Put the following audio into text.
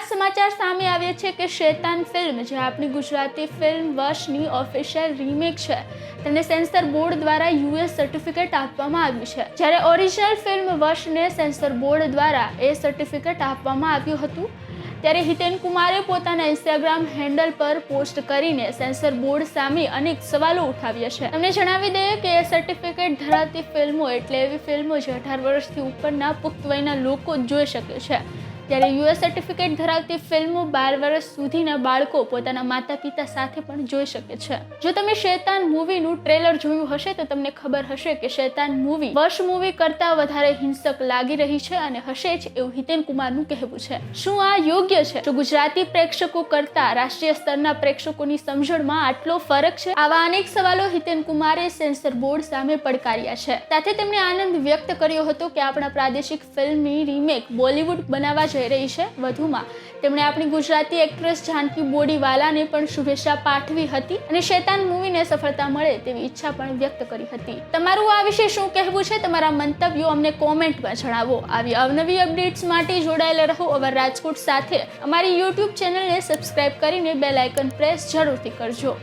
જ સમાચાર સામે આવ્યા છે કે શેતાન ફિલ્મ, જે આપણી ગુજરાતી ફિલ્મ વર્ષની ઓફિશિયલ રીમેક છે, તેને સેન્સર બોર્ડ દ્વારા યુએસ સર્ટિફિકેટ આપવામાં આવ્યું છે. જ્યારે ઓરિજિનલ ફિલ્મ વર્ષને સેન્સર બોર્ડ દ્વારા એ સર્ટિફિકેટ આપવામાં આવ્યું હતું, ત્યારે હિતેન કુમારે પોતાના ઇન્સ્ટાગ્રામ હેન્ડલ પર પોસ્ટ કરીને સેન્સર બોર્ડ સામે અનેક સવાલો ઉઠાવ્યા છે. તમને જણાવી દઈએ કે એ સર્ટિફિકેટ ધરાવતી ફિલ્મો એટલે એવી ફિલ્મો જે અઢાર વર્ષથી ઉપરના પુખ્ત વયના લોકો જોઈ શકે છે. ત્યારે યુએસ સર્ટિફિકેટ ધરાવતી ફિલ્મો બાર વર્ષ સુધીના બાળકો પોતાના માતા પિતા સાથે પણ જોઈ શકે છે. જો તમે શેતાન મૂવીનું ટ્રેલર જોયું હશે તો તમને ખબર હશે કે શેતાન મૂવી વર્ષ મૂવી કરતાં વધારે હિંસક લાગી રહી છે અને હશે જ એવું હિતેન કુમારનું કહેવું છે. શું આ યોગ્ય છે? જો ગુજરાતી પ્રેક્ષકો કરતાં રાષ્ટ્રીય સ્તરના પ્રેક્ષકોની સમજણમાં આટલો ફરક છે? આવા અનેક સવાલો હિતેન કુમારે સેન્સર બોર્ડ સામે પડકાર્યા છે. સાથે તેમણે આનંદ વ્યક્ત કર્યો હતો કે આપણા પ્રાદેશિક ફિલ્મની રીમેક બોલિવૂડ બનાવવા જઈ રહી છે વધુમાં. તેમણે આપણી ગુજરાતી એક્ટ્રેસ જાનકી બોડીવાલાને પણ શુભેચ્છા પાઠવી હતી અને શેતાન મૂવીને સફળતા મળે તેવી ઈચ્છા પણ વ્યક્ત કરી હતી. તમારું આ વિશે શું કહેવું છે? તમારા મંતવ્યો અમને કોમેન્ટમાં જણાવો. આવી અવનવી અપડેટ્સ માટે જોડાયેલા રહો અવર રાજકોટ સાથે. અમારી યુટ્યુબ ચેનલને સબસ્ક્રાઇબ કરીને બેલ આઇકન પ્રેસ જરૂરથી કરજો.